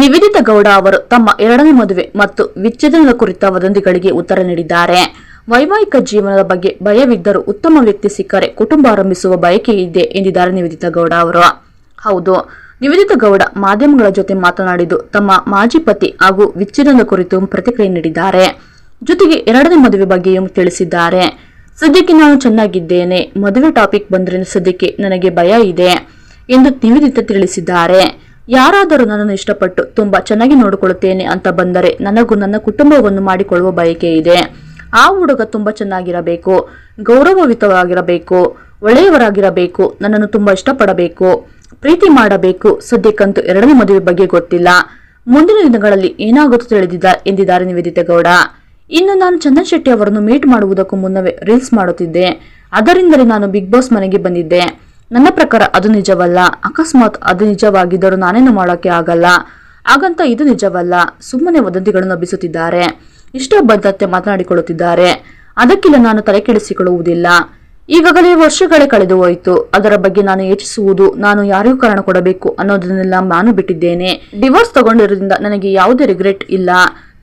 ನಿವೇದಿತ ಗೌಡ ಅವರು ತಮ್ಮ ಎರಡನೇ ಮದುವೆ ಮತ್ತು ವಿಚ್ಛೇದನದ ಕುರಿತ ವದಂತಿಗಳಿಗೆ ಉತ್ತರ ನೀಡಿದ್ದಾರೆ. ವೈವಾಹಿಕ ಜೀವನದ ಬಗ್ಗೆ ಭಯವಿದ್ದರೂ ಉತ್ತಮ ವ್ಯಕ್ತಿ ಸಿಕ್ಕರೆ ಕುಟುಂಬ ಆರಂಭಿಸುವ ಬಯಕೆ ಇದೆ ಎಂದಿದ್ದಾರೆ ನಿವೇದಿತ ಗೌಡ ಅವರು. ಹೌದು, ನಿವೇದಿತ ಗೌಡ ಮಾಧ್ಯಮಗಳ ಜೊತೆ ಮಾತನಾಡಿದ್ದು ತಮ್ಮ ಮಾಜಿ ಪತಿ ಹಾಗೂ ವಿಚ್ಛೇದನದ ಕುರಿತು ಪ್ರತಿಕ್ರಿಯೆ ನೀಡಿದ್ದಾರೆ. ಜೊತೆಗೆ ಎರಡನೇ ಮದುವೆ ಬಗ್ಗೆಯೂ ತಿಳಿಸಿದ್ದಾರೆ. ಸದ್ಯಕ್ಕೆ ನಾನು ಚೆನ್ನಾಗಿದ್ದೇನೆ, ಮದುವೆ ಟಾಪಿಕ್ ಬಂದ್ರೆ ಸದ್ಯಕ್ಕೆ ನನಗೆ ಭಯ ಇದೆ ಎಂದು ನಿವೇದಿತ ತಿಳಿಸಿದ್ದಾರೆ. ಯಾರಾದರೂ ನನ್ನನ್ನು ಇಷ್ಟಪಟ್ಟು ತುಂಬಾ ಚೆನ್ನಾಗಿ ನೋಡಿಕೊಳ್ಳುತ್ತೇನೆ ಅಂತ ಬಂದರೆ ನನಗೂ ನನ್ನ ಕುಟುಂಬವನ್ನು ಮಾಡಿಕೊಳ್ಳುವ ಬಯಕೆ ಇದೆ. ಆ ಹುಡುಗ ತುಂಬಾ ಚೆನ್ನಾಗಿರಬೇಕು, ಗೌರವಯುತವಾಗಿರಬೇಕು, ಒಳ್ಳೆಯವರಾಗಿರಬೇಕು, ನನ್ನನ್ನು ತುಂಬಾ ಇಷ್ಟಪಡಬೇಕು, ಪ್ರೀತಿ ಮಾಡಬೇಕು, ಸದ್ಯಕ್ಕಂತೂ ಎರಡನೇ ಮದುವೆ ಬಗ್ಗೆ ಗೊತ್ತಿಲ್ಲ. ಮುಂದಿನ ದಿನಗಳಲ್ಲಿ ಏನಾಗುತ್ತೋ ತಿಳಿದಿದ್ದ ಎಂದಿದ್ದಾರೆ ನಿವೇದಿತ ಗೌಡ. ಇನ್ನು ನಾನು ಚಂದನ್ ಶೆಟ್ಟಿ ಅವರನ್ನು ಮೀಟ್ ಮಾಡುವುದಕ್ಕೂ ಮುನ್ನವೇ ರೀಲ್ಸ್ ಮಾಡುತ್ತಿದ್ದೆ. ಅದರಿಂದಲೇ ನಾನು ಬಿಗ್ ಬಾಸ್ ಮನೆಗೆ ಬಂದಿದ್ದೆ. ನನ್ನ ಪ್ರಕಾರ ಅದು ನಿಜವಲ್ಲ. ಅಕಸ್ಮಾತ್ ಅದು ನಿಜವಾಗಿದ್ದರೂ ನಾನೇನು ಮಾಡೋಕ್ಕೆ ಆಗಲ್ಲ. ಹಾಗಂತ ಇದು ನಿಜವಲ್ಲ. ಸುಮ್ಮನೆ ವದಂತಿಗಳನ್ನು ಹಬ್ಬಿಸುತ್ತಿದ್ದಾರೆ ಇಷ್ಟ ಬಂದಂತೆ ಮಾತನಾಡಿಕೊಳ್ಳುತ್ತಿದ್ದಾರೆ. ಅದಕ್ಕಿಲ್ಲ ನಾನು ತಲೆ ಕೆಡಿಸಿಕೊಳ್ಳುವುದಿಲ್ಲ. ಈಗಾಗಲೇ ವರ್ಷಗಳೇ ಕಳೆದು ಹೋಯಿತು. ಅದರ ಬಗ್ಗೆ ನಾನು ಯೋಚಿಸುವುದು, ನಾನು ಯಾರಿಗೂ ಕಾರಣ ಕೊಡಬೇಕು ಅನ್ನೋದನ್ನೆಲ್ಲ ನಾನು ಬಿಟ್ಟಿದ್ದೇನೆ. ಡಿವೋರ್ಸ್ ತಗೊಂಡಿರೋದ್ರಿಂದ ನನಗೆ ಯಾವುದೇ ರಿಗ್ರೆಟ್ ಇಲ್ಲ.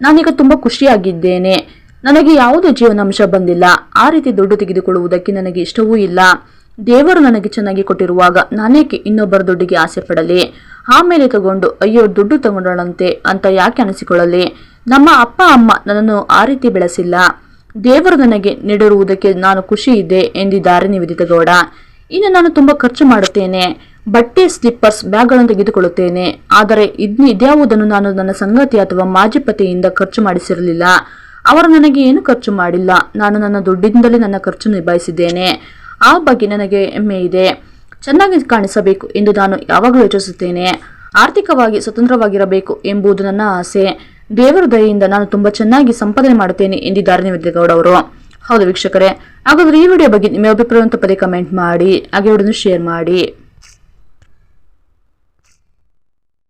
ನಾನೀಗ ತುಂಬಾ ಖುಷಿಯಾಗಿದ್ದೇನೆ. ನನಗೆ ಯಾವುದೇ ಜೀವನಾಂಶ ಬಂದಿಲ್ಲ. ಆ ರೀತಿ ದುಡ್ಡು ತೆಗೆದುಕೊಳ್ಳುವುದಕ್ಕೆ ನನಗೆ ಇಷ್ಟವೂ ಇಲ್ಲ. ದೇವರು ನನಗೆ ಚೆನ್ನಾಗಿ ಕೊಟ್ಟಿರುವಾಗ ನಾನೇಕೆ ಇನ್ನೊಬ್ಬರ ದುಡ್ಡಿಗೆ ಆಸೆ ಪಡಲಿ? ಆಮೇಲೆ ತಗೊಂಡು, ಅಯ್ಯೋ, ದುಡ್ಡು ತಗೊಂಡಳಂತೆ ಅಂತ ಯಾಕೆ ಅನಿಸಿಕೊಳ್ಳಲಿ? ನಮ್ಮ ಅಪ್ಪ, ಅಮ್ಮ ನನ್ನನ್ನು ಆ ರೀತಿ ಬೆಳೆಸಿಲ್ಲ. ದೇವರು ನನಗೆ ನೀಡಿರುವುದಕ್ಕೆ ನಾನು ಖುಷಿ ಇದೆ ಎಂದಿದ್ದಾರೆ ನಿವೇದಿತ ಗೌಡ. ಇನ್ನು ನಾನು ತುಂಬಾ ಖರ್ಚು ಮಾಡುತ್ತೇನೆ. ಬಟ್ಟೆ ಸ್ಲಿಪ್ಪರ್ಸ್ ಬ್ಯಾಗ್ಗಳನ್ನು ತೆಗೆದುಕೊಳ್ಳುತ್ತೇನೆ. ಆದರೆ ಇದ್ನ ಇದ್ಯಾವುದನ್ನು ನಾನು ನನ್ನ ಸಂಗತಿ ಅಥವಾ ಮಾಜಿ ಪತಿಯಿಂದ ಖರ್ಚು ಮಾಡಿಸಿರಲಿಲ್ಲ. ಅವರು ನನಗೆ ಏನು ಖರ್ಚು ಮಾಡಿಲ್ಲ. ನಾನು ನನ್ನ ದುಡ್ಡಿನಿಂದಲೇ ನನ್ನ ಖರ್ಚು ನಿಭಾಯಿಸಿದ್ದೇನೆ. ಆ ಬಗ್ಗೆ ನನಗೆ ಹೆಮ್ಮೆ ಇದೆ. ಚೆನ್ನಾಗಿ ಕಾಣಿಸಬೇಕು ಎಂದು ನಾನು ಯಾವಾಗಲೂ ಯೋಚಿಸುತ್ತೇನೆ. ಆರ್ಥಿಕವಾಗಿ ಸ್ವತಂತ್ರವಾಗಿರಬೇಕು ಎಂಬುದು ನನ್ನ ಆಸೆ. ದೇವರ ದಯೆಯಿಂದ ನಾನು ತುಂಬಾ ಚೆನ್ನಾಗಿ ಸಂಪಾದನೆ ಮಾಡುತ್ತೇನೆ ಎಂದಿದ್ದಾರೆ ನಿವೇದ್ಯಗೌಡ ಅವರು ಹೌದು ವೀಕ್ಷಕರೇ, ಹಾಗಾದ್ರೆ ಈ ವಿಡಿಯೋ ಬಗ್ಗೆ ನಿಮ್ಮ ಅಭಿಪ್ರಾಯವನ್ನು ಪದೇ ಕಮೆಂಟ್ ಮಾಡಿ, ಹಾಗೆ ಶೇರ್ ಮಾಡಿ.